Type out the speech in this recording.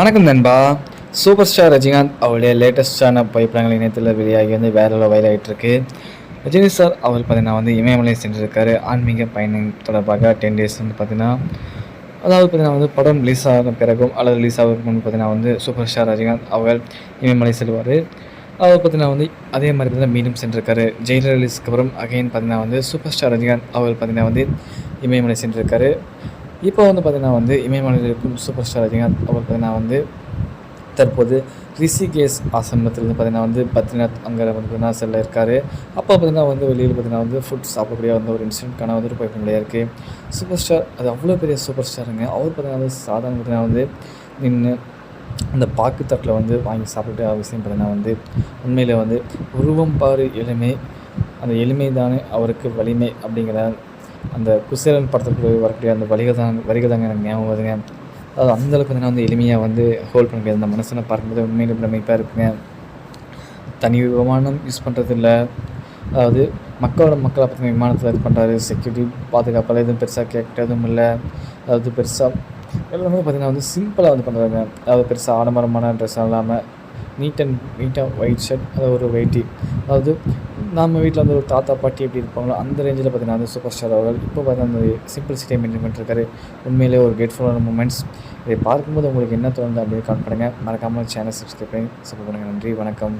வணக்கம் நண்பா. Super star Rajinikanth அவருடைய லேட்டஸ்டான பைப்படங்கள் இணையத்தில் வெளியாகி வந்து வேற லெவல் வைரலாகிட்டு இருக்கு ரஜினி சார் அவர் பார்த்தீங்கன்னா வந்து இமயமலை சென்றிருக்காரு. ஆன்மீக பயணம் தொடர்பாக டென் டேஸ் வந்து பார்த்தீங்கன்னா அதாவது பார்த்தீங்கன்னா வந்து படம் ரிலீஸ் ஆன பிறகும் அல்லது ரிலீஸ் ஆகிறதுக்கு பார்த்தீங்கன்னா வந்து சூப்பர் ஸ்டார் ரஜினிகாந்த் அவர் இமயமலை செல்வார். அவர் பார்த்தீங்கன்னா வந்து அதே மாதிரி பார்த்தீங்கன்னா மீண்டும் சென்றிருக்காரு. ஜெயிலர் ரிலீஸ்க்கு அப்புறம் அகைன் பார்த்தீங்கன்னா வந்து சூப்பர் ஸ்டார் ரஜினிகாந்த் அவர் பார்த்தீங்கன்னா வந்து இமயமலை சென்றிருக்காரு. இப்போ வந்து பார்த்தீங்கன்னா வந்து இமயமலையில் இருக்கும் சூப்பர் ஸ்டார் ரஜினிகாந்த் அவர் பார்த்தீங்கன்னா வந்து தற்போது ரிஷிகேஷ் ஆசிரமத்திலிருந்து பார்த்தீங்கன்னா வந்து பத்ரிநாத் அங்கே வந்து பார்த்தீங்கன்னா செல்ல இருக்கார். அப்போ பார்த்தீங்கன்னா வந்து வெளியில் பார்த்தீங்கன்னா வந்து ஃபுட் சாப்பிடக்கூடிய வந்து ஒரு இன்சிடென்ட்கான வந்து ஒரு புகைப்படம் இருக்குது சூப்பர் ஸ்டார் அது அவ்வளோ பெரிய சூப்பர் ஸ்டாருங்க அவர் பார்த்தீங்கன்னா வந்து சாதாரண பார்த்தீங்கன்னா வந்து நின்று அந்த பாக்கு தட்டில் வந்து வாங்கி சாப்பிட்டு அவசியம் பார்த்தீங்கன்னா வந்து உண்மையில் வந்து உருவம் பாரு எளிமை அந்த எளிமை தானே அவருக்கு வலிமை அப்படிங்கிற அந்த குசேலன் படத்துக்கு வரக்கூடிய அந்த வரிகள் தான் வரிகள் தாங்க எனக்கு ஞாபகம் வருதுங்க. அதாவது அந்தளவுக்கு வந்து வந்து எளிமையாக வந்து ஹோல்ட் பண்ண முடியாது. அந்த மனசில் பார்க்கும்போது உண்மையிலும் பிரமிப்பாக இருக்குங்க. தனி விமானம் யூஸ் பண்ணுறது இல்லை அதாவது மக்களோட மக்களை பற்றி விமானத்தில் இது பண்ணுறாரு செக்யூரிட்டி பாதுகாப்பால் எதுவும் பெருசாக கேட்கறதும் இல்லை. அதாவது பெருசாக எல்லாமே பார்த்திங்கன்னா வந்து சிம்பிளாக வந்து பண்ணுறாங்க அதாவது பெருசாக ஆடம்பரமான ட்ரெஸ் இல்லாமல் நீட் அண்ட் நீட்டாக ஒயிட் ஷர்ட் அது ஒரு வெயிட்டி அதாவது நம்ம வீட்டில் வந்து ஒரு தாத்தா பாட்டி எப்படி இருப்பாங்களோ அந்த ரேஞ்சில் பார்த்தீங்கன்னா வந்து சூப்பர் ஸ்டார் அவர்கள் இப்போ பார்த்தீங்கன்னா அந்த சிம்பிள் சிட்டியை மெயின்டைன் பண்ணிருக்காரு உண்மையிலே ஒரு கேட்ஃபுல்லான மூமெண்ட்ஸ் இதை பார்க்கும்போது உங்களுக்கு என்ன தோணுது அப்படின்னு கால் பண்ணுங்கள் மறக்காமல் சேனல் சப்ஸ்கிரைப் பண்ணி சப்போர்ட் பண்ணுங்கள் நன்றி வணக்கம்.